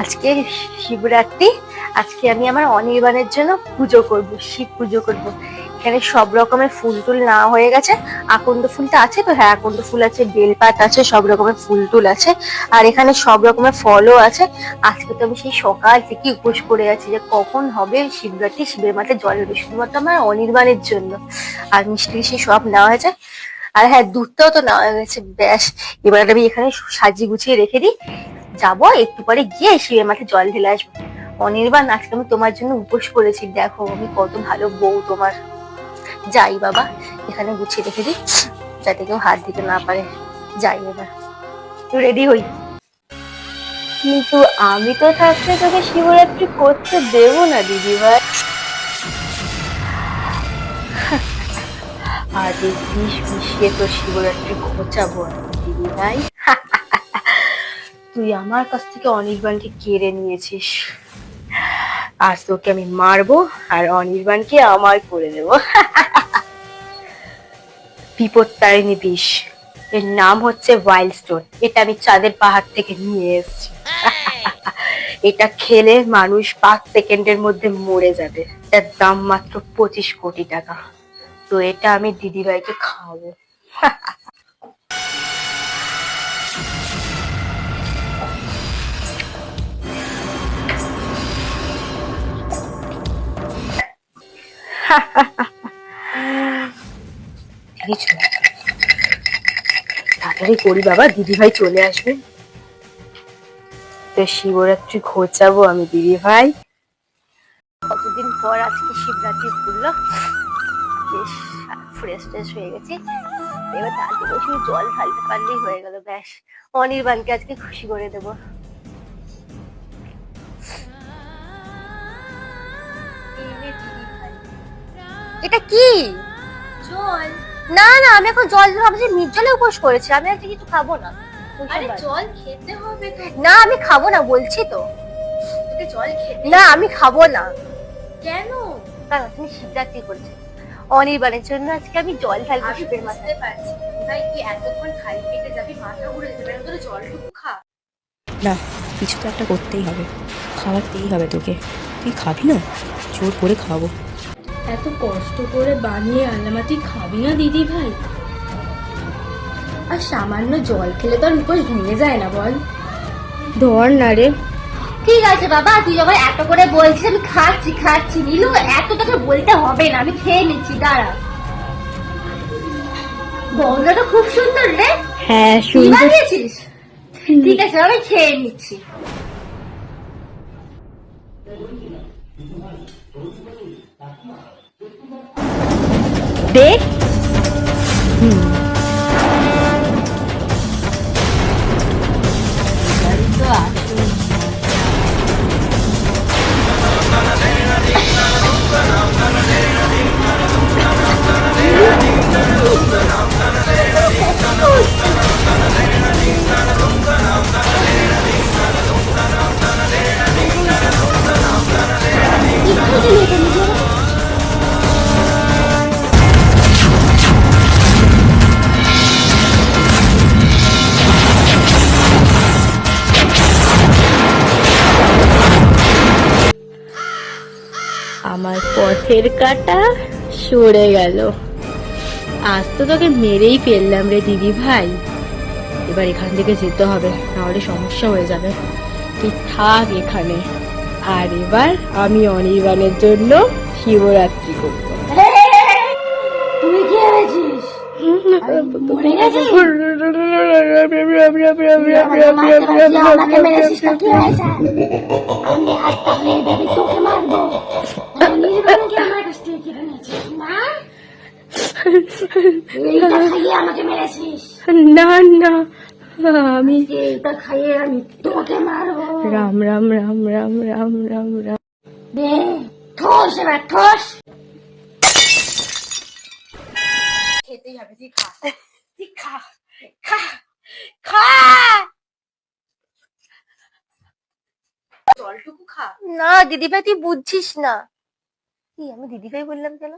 আজকে শিবরাত্রি। আজকে আমি আমার অনির্বাণের জন্য পুজো করব, শিব পুজো করব। এখানে সব রকমের ফুল টুল না হয়ে গেছে। আকন্দ ফুলটা আছে তো? হ্যাঁ আকন্দ ফুল আছে, বেলপাত আছে, সব রকমের ফুল টুল আছে। আর এখানে সব রকমের ফলও আছে। আজকে তো আমি সেই সকাল থেকে উপোস করে আছি যে কখন হবে শিবরাত্রি, শিবের মাথায় জল শুধুমাত্র আমার অনির্বাণের জন্য। আর মিষ্টি মিষ্টি সব নেওয়া হয়েছে। আর হ্যাঁ দুধটাও তো নেওয়া হয়ে গেছে, ব্যাস। এবার আমি এখানে সাজিয়ে গুছিয়ে রেখে দিই। যাব, একটু পরে গিয়ে শিবের মাঠে জল ঢেলে আসব। অনির্বাণ, আজকে আমি তোমার জন্য উপোস করেছি। দেখো, আমি কত ভালো বউ তোমার। যাই বাবা, এখানে গুছিয়ে রেখে দিই, যাতে কেউ হাত দিতে না পারে। যাই এবার রেডি হই। কিন্তু আমি তো থাকতে তোকে শিবরাত্রি করতে দেবো না, দিদি ভাই। আজ এই বিষ মিশিয়ে তো শিবরাত্রি খোঁচাবো দিদি ভাই। তুই আমার কাছ থেকে অনির্বাণকে কেড়ে নিয়েছিস। আজ তোকে আমি মারবো আর অনির্বাণকে আমার করে দেব। বিপদ তারিণী বিষ। এর নাম হচ্ছে ওয়াইল্ড স্টোন এটা আমি চাঁদের পাহাড় থেকে নিয়ে এসেছি। এটা খেলে মানুষ পাঁচ সেকেন্ডের মধ্যে মরে যাবে। এটার দাম মাত্র পঁচিশ কোটি টাকা। তো এটা আমি দিদিভাইকে খাওয়াবো। তাড়াতাড়ি করি বাবা, দিদিভাই চলে আসবে। তো শিবরাত্রি ঘোচাবো আমি দিদি ভাই কতদিন পর আজকে শিবরাত্রি বেশ ফ্রেশ হয়ে গেছি। এবার শুধু জল ঢালতে পারলেই হয়ে গেল, ব্যাস। অনির্বাণকে আজকে খুশি করে দেবো। এটা কি? জল। না না আমি এখন জল ভাবছি নির্জলে উপোস করেছি আমি আজকে কিছু খাব না। আরে জল খেতে হবে তো না আমি খাব না বলছি তো। তোকে জল খেতে না আমি খাব না। কেন? কারণ তুমি শিবরাত্রি করছে অনির্বাণের জন্য আজকে আমি জল ঢালবো আমি শিবের মাথায় বুঝতে পারছি। ভাই তুই এতক্ষণ খালি পেটে যাবি মাথা ঘুরে যেতে পারে তোর জলটুকু খা। না কিছু তো একটা করতেই হবে। খাওয়াতেই হবে তোকে। তুই খাবি না? জোর করে খাওয়াবো এত কষ্ট করে বানিয়ে আনলাম খাবি না দিদি ভাই? আর সামান্য জল খেলে তো আর উপোস ভেঙে যায় না বল। ধর না রে। ঠিক আছে বাবা তুই যখন এত করে বলছিস আমি খাচ্ছি খাচ্ছি। নীলু এত তোকে বলতে হবে না আমি খেয়ে নিচ্ছি দাঁড়া। গন্ধটা খুব সুন্দর রে। হ্যাঁ সুন্দর। বানিয়েছিস? ঠিক আছে আমি খেয়ে নিচ্ছি। দেখ আমার পথের কাটা সরে গেল আজ তো তোকে মেরেই ফেললাম রে দিদি ভাই এবার এখান থেকে যেতে হবে নাহলে সমস্যা হয়ে যাবে তুই থাক এখানে আর এবার আমি অনির্বাণের জন্য শিবরাত্রি করব তুই কি ভেবেছিস আমাকে মেরেছিস তো কি হয়েছে আমি হাত পাকিয়ে দেবে তোকে মারবো নির্বাণকে আমার কাছ থেকে কেড়ে নিয়েছিস না এইটা খাইয়ে আমাকে মেরেছিস। না না আমি এইটা খাইয়ে আমি তোকে মারবো। রাম রাম রাম রাম রাম রাম রাম। দে ঠোস এবার ঠোস। খেতেই হবে তুই খা। তুই খা খা খা। জলটুকু খা। না দিদিভাই তুই বুঝছিস না। কি আমি দিদিভাই বললাম কেন?